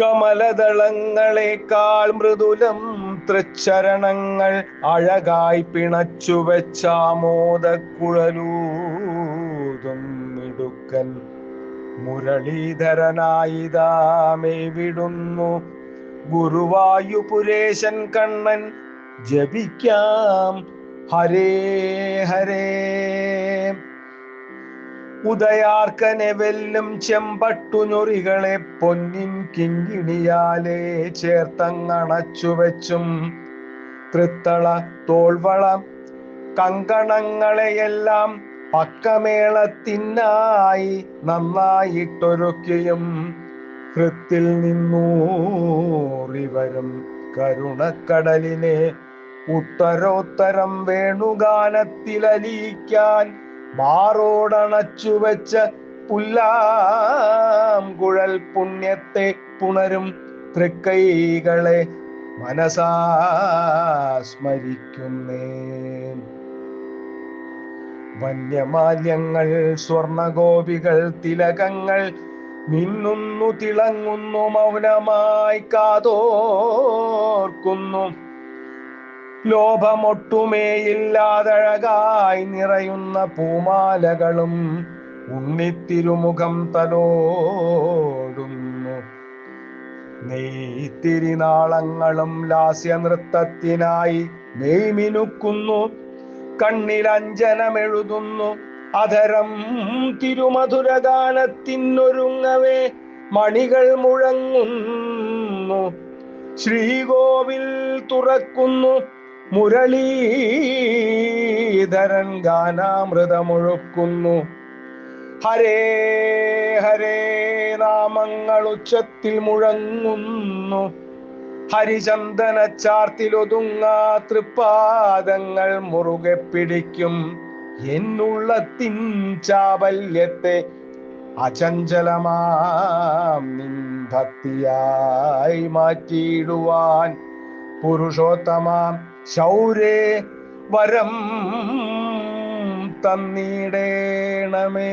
കമലദളങ്ങളെക്കാൾ മൃദുലം തൃച്ചരണങ്ങൾ അഴകായി പിണച്ചു വെച്ചാമോദക്കുഴലൂതുന്നിടുക്കൻ മുരളീധരനായിതാമേ വിടുന്നു ഗുരുവായുപുരേശൻ കണ്ണൻ ജപിക്കാം. ഹരേ ഹരേ. ഉദയാർക്കനെ വെല്ലും ചെമ്പട്ടുഞൊറികളെ പൊന്നിൻ കിങ്ങിണിയാലെ ചേർത്തങ്ങണച്ചു വെച്ചും തൃത്തള തോൾവള കങ്കണങ്ങളെയെല്ലാം പക്കമേളത്തിനായി നന്നായിട്ടൊരുക്കിയും. ഹൃത്തിൽ നിന്നൂറിവരും കരുണക്കടലിനെ ഉത്തരോത്തരം വേണുഗാനത്തിലലിയിക്കാൻ മാറോടണച്ചു വെച്ച പുല്ലാം കുഴൽ പുണ്യത്തെ പുണരും തൃക്കൈകളെ മനസാ സ്മരിക്കുന്നേ വന്യമാല്യങ്ങൾ സ്വർണഗോപികൾ തിലകങ്ങൾ മിന്നുന്നു തിളങ്ങുന്നു മൗനമായി കാതോർക്കുന്നു. ലോഭമൊട്ടുമേയില്ലാതഴകായി നിറയുന്ന പൂമാലകളും ഉണ്ണിത്തിരുമുഖം തലോടുന്നു. നെയ്ത്തിരിനാളങ്ങളും ലാസ്യനൃത്തത്തിനായി നെയ്മിനുക്കുന്നു. കണ്ണിൽ അഞ്ജനമെഴുതുന്നു അധരം തിരുമധുരഗാനത്തിനൊരുങ്ങവേ മണികൾ മുഴങ്ങുന്നു. ശ്രീകോവിൽ തുറക്കുന്നു. മുരളീധരൻ ഗാനാമൃതമൊഴുക്കുന്നു ഹരേ ഹരേ നാമങ്ങൾ ഉച്ചത്തിൽ മുഴങ്ങുന്നു. ഹരിചന്ദന ചാർത്തിലൊതുങ്ങാ തൃപ്പാദങ്ങൾ മുറുകെ പിടിക്കും. എന്നുള്ളത്തിൻ ചാബല്യത്തെ അചഞ്ചലമാം നിൻ മാറ്റിയിടുവാൻ പുരുഷോത്തമാം ശൗരേ വരം തന്നിടേണമേ.